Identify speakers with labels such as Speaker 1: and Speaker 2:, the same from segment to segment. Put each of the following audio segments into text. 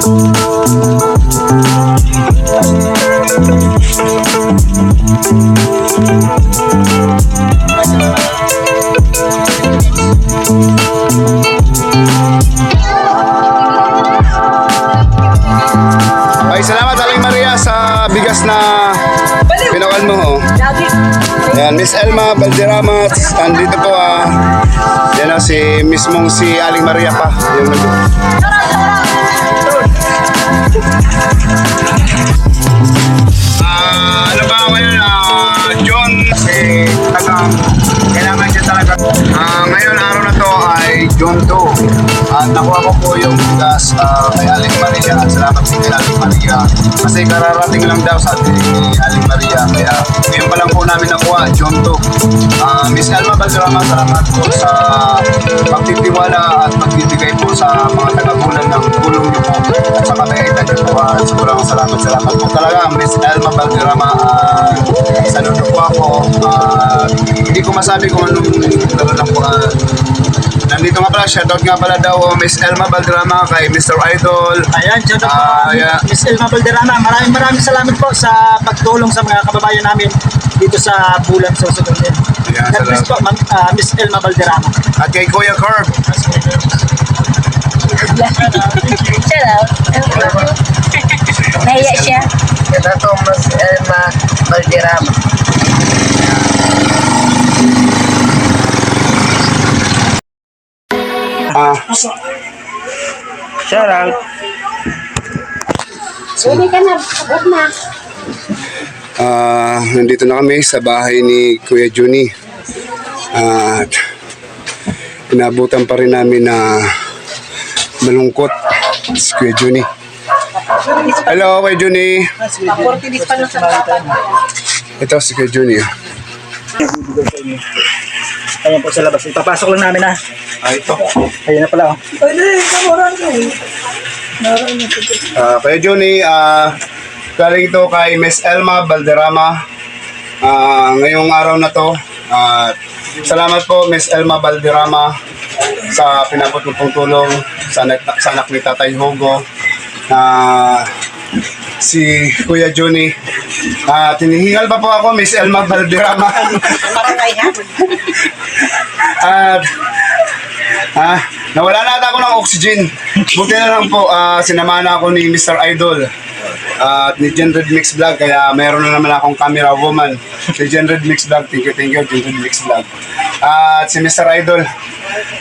Speaker 1: Ay, salamat Aling Maria sa bigas na pinawal mo. Oh. Yan, Miss Elma Valderrama, andito po ah. Yan ah, si mismong si Aling Maria pa. Yung Ah, ano ba? Ah, John, si Tagang, kailangan niya talaga. Ah, ngayon araw na to ay John 2. At nakuha ko po yung gas ah, kay Aling Maria. At salamat din kay Aling Maria. Kasi kararating lang daw sa atin ni Aling Maria. Kaya ngayon pa lang po namin nakuha, John 2. Ah, Miss Alma Valderrama, salamat po sa pagtitiwala at pagbibigay po sa mga tagagulan ng tulong niyo po at sa kabaitan niyo po. At sobrang salamat, salamat po talaga, Miss Alma Valderrama. Uh, saludo po ako. Ah, hindi ko masabi kung anong gano'n lang po. Nandito nga pala, shoutout nga pala daw oh, Miss Elma Valderrama kay Mr. Idol.
Speaker 2: Ayan, shout out
Speaker 1: Ah,
Speaker 2: po
Speaker 1: yeah.
Speaker 2: Miss Elma Valderrama. Maraming maraming salamat po sa pagtulong sa mga kababayan namin dito sa Bulan sa Susunin.
Speaker 1: Ayan,
Speaker 2: God bless
Speaker 1: salamat.
Speaker 2: po, Ma'am, ah, Miss Elma Valderrama.
Speaker 1: At kay Kuya Curb.
Speaker 3: Shout out. Nahiya siya.
Speaker 4: Ito to Mas Elma Valderrama.
Speaker 1: Ah,
Speaker 4: Shout out.
Speaker 3: Hindi ka na. Huwag na.
Speaker 1: Ah, nandito na kami sa bahay ni Kuya Juni. At inabutan pa rin namin na malungkot si Kuya Juni. Hello, Kuya Juni. Ito si Kuya Juni. Ah.
Speaker 2: Ayan po sa labas. Ipapasok lang namin ha.
Speaker 1: Ah, ito.
Speaker 2: Ayan na pala. Oh.
Speaker 1: Ah, Kuya Juni, ah, galing ito kay Miss Elma Valderrama. Ah, ngayong araw na to, ah, salamat po Miss Elma Valderrama sa pinabot mo pong tulong sa, anak- sa anak ni Tatay Hugo na si Kuya Juni. Ah, tinihingal pa po ako Miss Elma Valderrama.
Speaker 3: Barangay ha?
Speaker 1: At ah, nawala na ako ng oxygen. Buti na lang po, ah, sinamahan na ako ni Mr. Idol at ni Genred Mix Vlog kaya meron na naman akong camera woman si Genred Mix Vlog thank you thank you Genred Mix Vlog at si Mr. Idol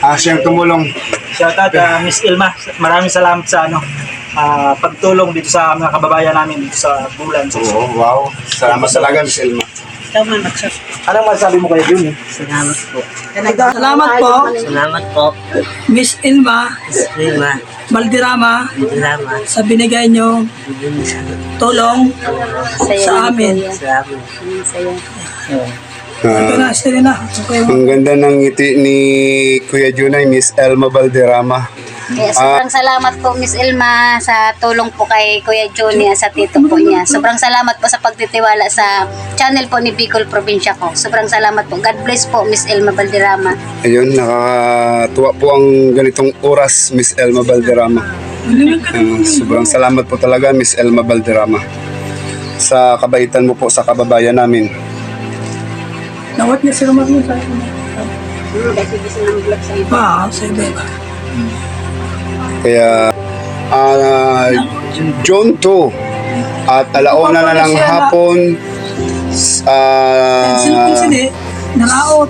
Speaker 1: ah, siyang tumulong
Speaker 2: Shout out ah, Miss Elma. Maraming salamat sa ano ah, pagtulong dito sa mga kababayan namin dito sa Bulan.
Speaker 1: Oo, wow salamat talaga Miss Elma
Speaker 3: Ikaw man magsasabi.
Speaker 2: Anong masasabi mo kayo Jun?
Speaker 4: Salamat po.
Speaker 5: Salamat po,
Speaker 4: Salamat po.
Speaker 5: Miss Ilma
Speaker 4: Elma
Speaker 5: Baldirama
Speaker 4: Valderrama.
Speaker 5: sa binigay nyo tulong sa amin.
Speaker 4: Salamat.
Speaker 5: Sila na. Okay,
Speaker 1: ang ganda ng ngiti ni Kuya Junay Miss Elma Valderrama
Speaker 3: Kaya sobrang salamat po Miss Elma sa tulong po kay Kuya Johnny at sa tito po niya. Sobrang salamat po sa pagtitiwala sa channel po ni Bicol Probinsya ko. Sobrang salamat po. God bless po Miss Elma Valderrama.
Speaker 1: ayun nakakatuwa po ang ganitong oras Miss Elma Valderrama Ah, sobrang salamat po talaga Miss Elma Valderrama sa kabaitan mo po sa kababayan namin.
Speaker 5: Nawat niya sila mag sa akin. Ah, sa iba iba.
Speaker 1: Kaya ah John 2 at alauna na ng hapon ah
Speaker 5: naraot.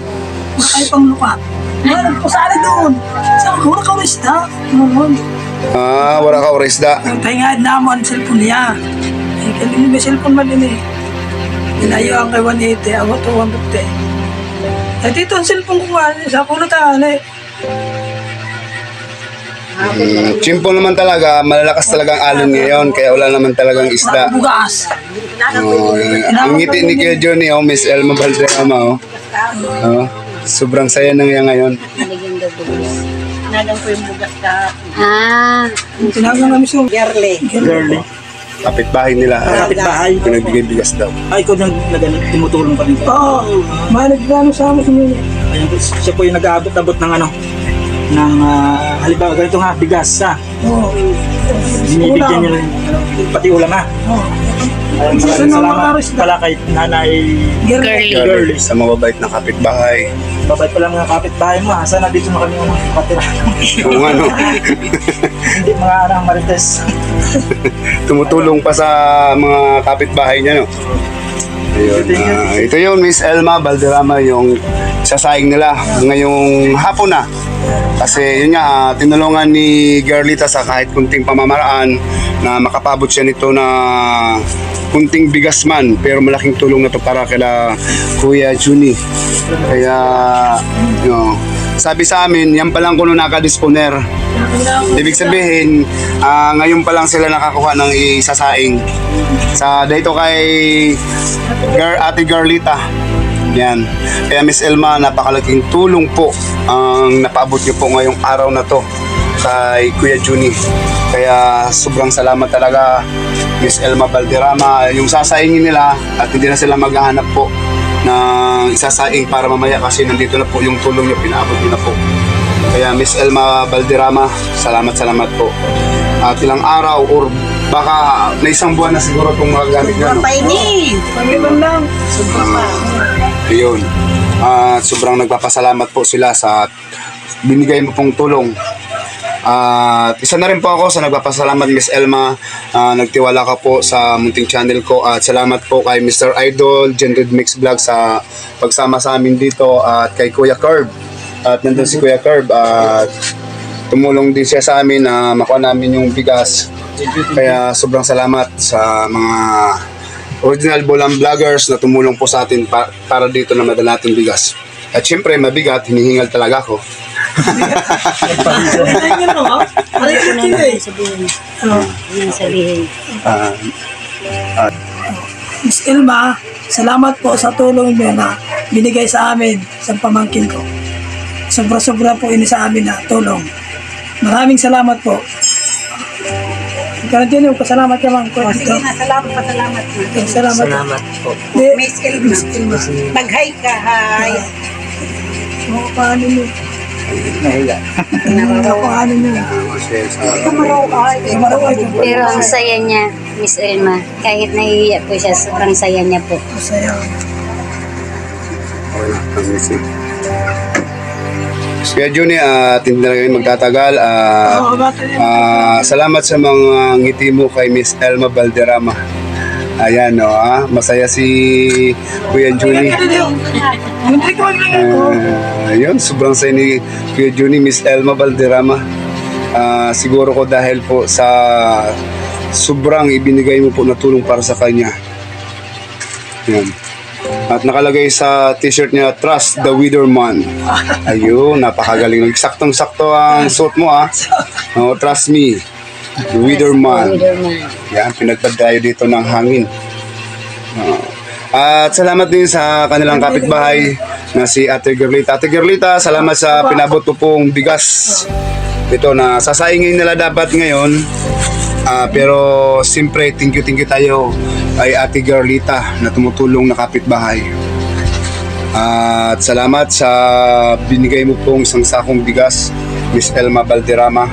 Speaker 5: Wala kayo pang luka. Wala, nagpasali doon. Sa wala ka wista. Noon.
Speaker 1: Ah, wala ka orisda.
Speaker 5: Yung tingad na mo ang cellphone niya. Eh, kaya may cellphone man din eh. Inayo ang kay 180, ako to 150. Eh, dito ang cellphone ko nga, sa kulatan eh.
Speaker 1: Mm, Chimpo naman talaga, malalakas talagang alon ngayon, kaya wala naman talagang isda.
Speaker 5: Bugas.
Speaker 1: Oh, ang ngiti ni Kuya Johnny, oh, Miss Elma Valderrama, oh. Oh, sobrang saya nang yan ngayon.
Speaker 4: Nagang po yung bugas ka.
Speaker 3: Ah,
Speaker 5: Tinagang namin siya.
Speaker 4: Girly.
Speaker 2: Girly.
Speaker 1: Kapitbahay nila,
Speaker 2: Kapitbahay.
Speaker 1: pinagbigay bigas daw.
Speaker 2: Ay, ko nang tumutulong pa rin.
Speaker 5: Oo. Mahalag na ano sa amin.
Speaker 2: Ayun, siya po yung nag-aabot-abot ng ano, ng ah, halimbawa ganito nga, bigas ha.
Speaker 5: Oo.
Speaker 2: Binibigyan niya rin, pati ulam ha.
Speaker 5: Oo.
Speaker 2: Ayun,
Speaker 5: Isa
Speaker 2: maraming salamat pala kay nanay
Speaker 5: Girly.
Speaker 2: Girly.
Speaker 1: Sa mababait na kapitbahay.
Speaker 2: Babay pala mga kapitbahay mo ha. Sana dito na kami makatira.
Speaker 1: Kung ano,
Speaker 2: Hindi mga anang marites.
Speaker 1: tumutulong pa sa mga kapitbahay niya, no? Ayun, ah, ito yun, Miss Elma Valderrama, yung sasaing nila ngayong hapon na. Kasi yun nga, ah, tinulungan ni Girlita sa kahit kunting pamamaraan na makapabot siya nito na kunting bigas man pero malaking tulong na to para kila Kuya Juni. Kaya, no, sabi sa amin, yan palang kuno nakadisponer. Ibig sabihin, ah, ngayon pa lang sila nakakuha ng isasaing. Sa dito kay Girl, Ate Garlita. Yan. Kaya Miss Elma, napakalaking tulong po ang napaabot niyo po ngayong araw na to kay Kuya Juni. Kaya sobrang salamat talaga Miss Elma Valderrama. Yung sasaingin nila at hindi na sila maghahanap po ng isasaing para mamaya kasi nandito na po yung tulong niyo, pinaabot niyo na po. Kaya Miss Elma Valderrama, salamat salamat po. At ilang araw or baka na isang buwan na siguro itong magagamit niya. no?
Speaker 4: Paini.
Speaker 5: Pag-iban lang.
Speaker 1: Ayun. At sobrang nagpapasalamat po sila sa binigay mo pong tulong. At isa na rin po ako sa nagpapasalamat Miss Elma. Ah, nagtiwala ka po sa munting channel ko at salamat po kay Mr. Idol, Gendered Mix Vlog sa pagsama sa amin dito at kay Kuya Curb. At nandun si Kuya Curb at tumulong din siya sa amin na makuha namin yung bigas. Kaya sobrang salamat sa mga original Bolam vloggers na tumulong po sa atin pa- para dito na madala natin bigas. At syempre, mabigat, hinihingal talaga ako.
Speaker 5: Miss Ilma, salamat po sa tulong niyo na binigay sa amin sa pamangkin ko. Sobra-sobra po ini sa amin na tulong. Maraming salamat po. Ikaw din yung pasalamat ka man ko. Dito.
Speaker 4: Salamat pa, salamat.
Speaker 5: Salamat.
Speaker 4: Salamat po.
Speaker 5: Di,
Speaker 4: Miss Ilma. Mag-hi ka, hi.
Speaker 5: mga paano nyo.
Speaker 2: Nahiya.
Speaker 5: Mga paano nyo. Kumaraw ay
Speaker 3: Pero ang saya niya, Miss Elma. Kahit nahihiya po siya, sobrang saya niya po.
Speaker 5: Masaya.
Speaker 1: okay na, pag-missing. Kaya Juni, at hindi na kami magtatagal.
Speaker 5: yan.
Speaker 1: ah, salamat sa mga ngiti mo kay Miss Elma Valderrama. Ayan, no, ah, masaya si Kuya Juni. Ah, yun, sobrang saya ni Kuya Juni, Miss Elma Valderrama. Ah, siguro ko dahil po sa sobrang ibinigay mo po na tulong para sa kanya. Yan. At nakalagay sa t-shirt niya, Trust the Witherman. Ayun, napakagaling. Saktong-sakto ang suot mo ah. Oh, trust me. The Witherman.
Speaker 3: Leaderman.
Speaker 1: Yan, pinagpad tayo dito ng hangin. Oo. At salamat din sa kanilang kapitbahay na si Ate Gerlita. Ate Gerlita, salamat sa pinabot pong bigas. Ito na sasaingin nila dapat ngayon. Ah, pero siyempre, thank you, thank you tayo kay Ate Gerlita na tumutulong na kapitbahay. At salamat sa binigay mo pong isang sakong bigas, Miss Elma Valderrama.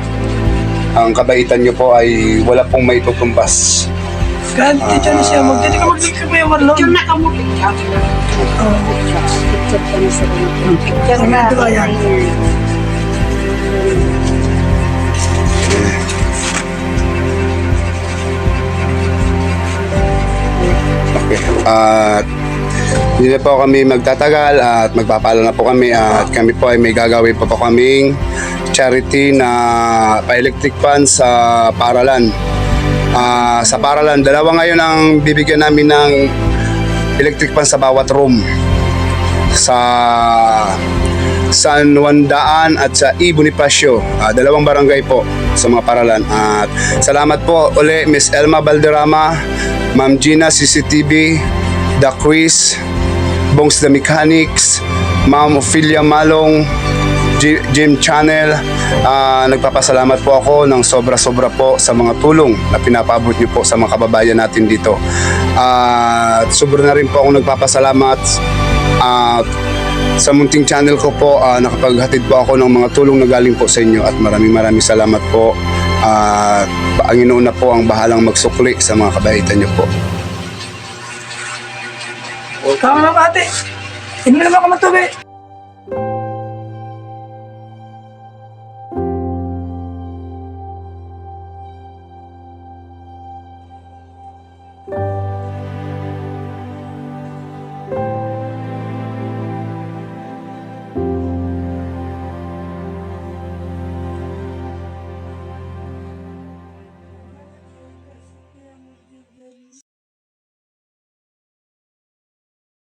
Speaker 1: Ang kabaitan niyo po ay wala pong may tutumbas.
Speaker 5: Kan, teacher na siya. Ka magdali ka may marlon.
Speaker 4: Yung nakamuli ka.
Speaker 3: Picture ko na sa
Speaker 4: Picture
Speaker 5: Ano
Speaker 4: ka.
Speaker 1: Okay. At hindi na po kami magtatagal at magpapala na po kami at kami po ay may gagawin pa po kaming charity na pa-electric fan sa paralan. Ah, sa paralan, dalawa ngayon ang bibigyan namin ng electric fan sa bawat room. Sa San Juan Daan at sa E. Bonifacio. Ah, dalawang barangay po sa mga paralan. At salamat po uli Miss Elma Valderrama, Ma'am Gina CCTV, The Quiz, Bongs the Mechanics, Ma'am Ophelia Malong, Jim Channel. Ah, nagpapasalamat po ako ng sobra-sobra po sa mga tulong na pinapaabot niyo po sa mga kababayan natin dito. At sobra na rin po ako nagpapasalamat at sa munting channel ko po, ah, nakapaghatid po ako ng mga tulong na galing po sa inyo at maraming maraming salamat po. At ang inuuna po ang bahalang magsukli sa mga kabaitan niyo po.
Speaker 5: Tama na ate. Hindi naman ako matubig.